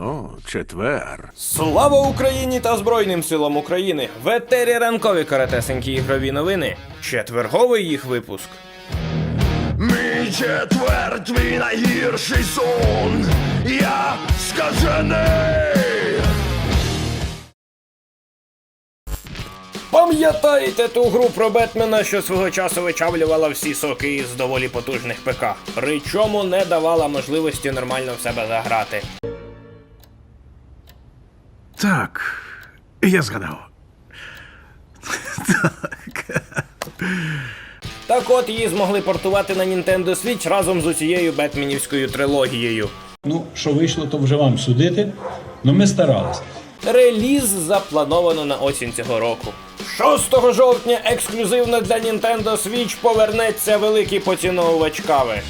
О, четвер. Слава Україні та Збройним силам України! В етері ранкові каратесенькі ігрові новини. Четверговий їх випуск. Мій четвер, твій найгірший сон. Я скажений. Пам'ятаєте ту гру про Бетмена, що свого часу вичавлювала всі соки із доволі потужних ПК, причому не давала можливості нормально в себе заграти. Так, я згадав. Так от її змогли портувати на Nintendo Switch разом з усією Бетменівською трилогією. Ну, що вийшло, то вже вам судити. Ну ми старалися. Реліз заплановано на осінь цього року. 6 жовтня ексклюзивно для Nintendo Switch повернеться великий поціновувач кави.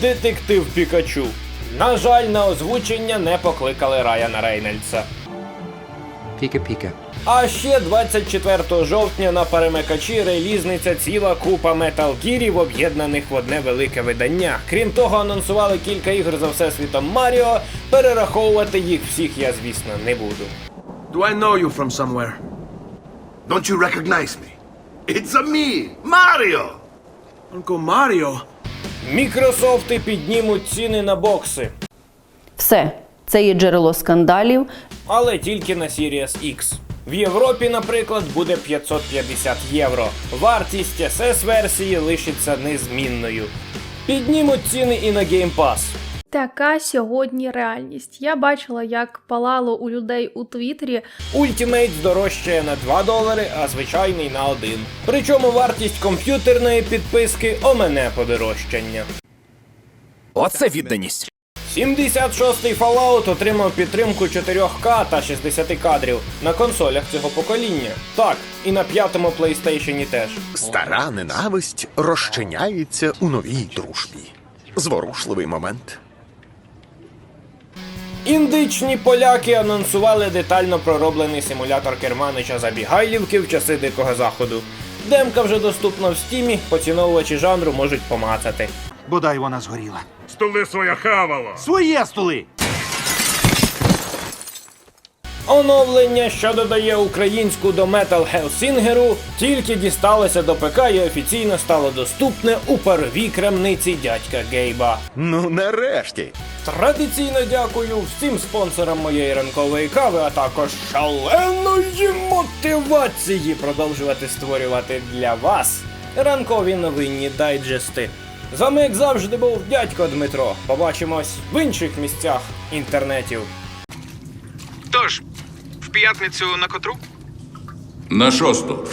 Детектив Пікачу. На жаль, на озвучення не покликали Райана Рейнольдса. Піка-піка. А ще 24 жовтня на перемикачі релізниця ціла купа Metal Gear'ів, об'єднаних в одне велике видання. Крім того, анонсували кілька ігор за всесвітом Маріо. Перераховувати їх всіх я, звісно, не буду. Do I know you from somewhere? Don't you recognize me? It's a me, Mario. Uncle Mario? Мікрософти піднімуть ціни на бокси, Все, це є джерело скандалів. але тільки на Series X. В Європі, наприклад, буде 550 євро. Вартість ss версії лишиться незмінною. Піднімуть ціни і на Game Pass. Така сьогодні реальність. Я бачила, як палало у людей у Твіттері. Ultimate здорожчає на 2 долари, а звичайний на 1. Причому вартість комп'ютерної підписки омене подорожчання. Оце відданість. 76-й Fallout отримав підтримку 4К та 60 кадрів на консолях цього покоління. Так, і на п'ятому PlayStation теж. Стара ненависть розчиняється у новій дружбі. Зворушливий момент. Індичні поляки анонсували детально пророблений симулятор керманича Забігайлівки в часи Дикого Заходу. Демка вже доступна в стімі, поціновувачі жанру можуть помацати. Бодай вона згоріла. Стули своє хавало. Своє стули! Оновлення, що додає українську до Metal Hellsinger, тільки дісталося до ПК і офіційно стало доступне у паровій крамниці дядька Гейба. Ну, нарешті. Традиційно дякую всім спонсорам моєї ранкової кави, а також шаленої мотивації продовжувати створювати для вас ранкові новинні дайджести. З вами, як завжди, був дядько Дмитро. Побачимось в інших місцях інтернетів. Тож, в п'ятницю на котру? На шосту.